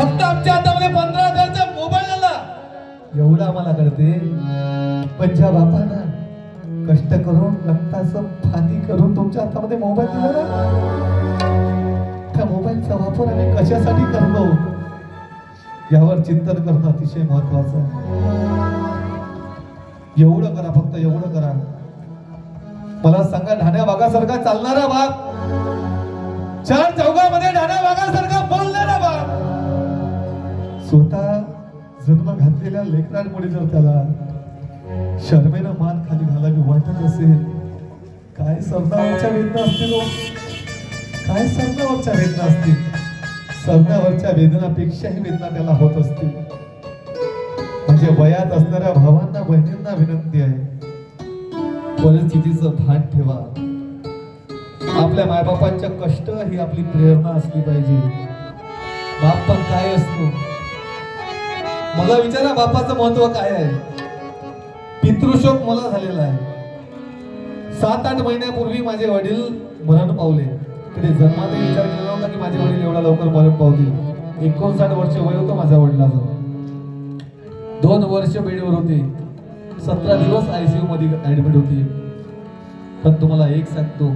फक्त आमच्या हातामध्ये पंधरा हजारचा मोबाईल आला. एवढं आम्हाला कळते. पण बापाना कष्ट करून रक्ताचं पाणी करून तुमच्या हातामध्ये मोबाईल दिला ना त्या मोबाईलचा वापर आम्ही कशासाठी करतो? यावर चिंतन करणं अतिशय महत्वाचं आहे. एवढं करा फक्त एवढं करा. मला सांगा ढाण्या भागासारखा चालणारा बाप चार चौघामध्ये ढाण्या भागासारखा बोलणारा स्वतः जन्म घातलेल्या लेकरांमुळे जर त्याला शर्मेनं मान खाली घालावी वाटत असेल काय सरदावरच्या वेदना असतील हो? काय सरदावरच्या वेदना असतील? सरदावरच्या वेदनापेक्षाही वेदना त्याला होत असतील. म्हणजे वयात असणाऱ्या भावांना बहिणींना विनंती आहे परिस्थितीचं भान ठेवा. आपल्या मायबापांच्या कष्ट ही आपली प्रेरणा असली पाहिजे. बाप पण काय असतो? मला विचारा बापाचं महत्त्व काय आहे? पितृशोक मला झालेला आहे. सात आठ महिन्यापूर्वी माझे वडील मरण पावले. तिथे जन्मात विचार केला होता की माझे वडील एवढा लवकर मरण पावतील. एकोणसाठ वर्ष वय होतं माझ्या वडिलाचं. दोन वर्ष बेडवर होते. सतरा दिवस आयसीयू मध्ये ऍडमिट होते. पण तुम्हाला एक सांगतो.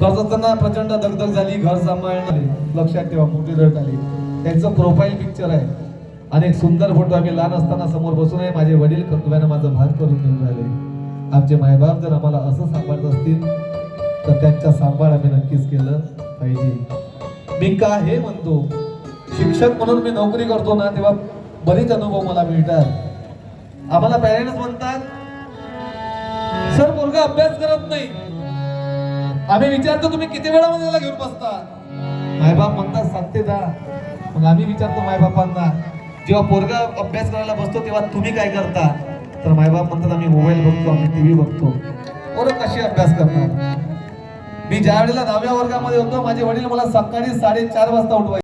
कर्जातना प्रचंड दगदग झाली घर सांभाळणारे. लक्षात ठेवा मोठी रट आली त्यांचं प्रोफाईल पिक्चर आहे. अनेक सुंदर फोटो आम्ही लहान असताना समोर बसून आहे माझे वडील कर्तव्यानं माझं भाग करून घेऊन राहिले. आमचे मायबाप जर आम्हाला असं सांभाळत असतील तर त्यांचा सांभाळ आम्ही नक्कीच केलं पाहिजे. मी का हे म्हणतो? शिक्षक म्हणून मी नोकरी करतो ना तेव्हा बरेच अनुभव मला मिळतात. आम्हाला पॅरेंट्स म्हणतात सर मुलगा अभ्यास करत नाही. आम्ही विचारतो तुम्ही किती वेळा त्याला घेऊन बसता? मायबाप म्हणतात सांगते जा. मग आम्ही विचारतो मायबापांना जेव्हा पोरगा अभ्यास करायला बसतो तेव्हा तुम्ही काय करता? तर मायबाप म्हणतात आम्ही मोबाईल बघतो आम्ही टीव्ही बघतो. पोरं कशी अभ्यास करणार मी ज्या वेळेला दहाव्या वर्गामध्ये होतो माझे वडील मला सकाळी साडेचार वाजता उठवायचे.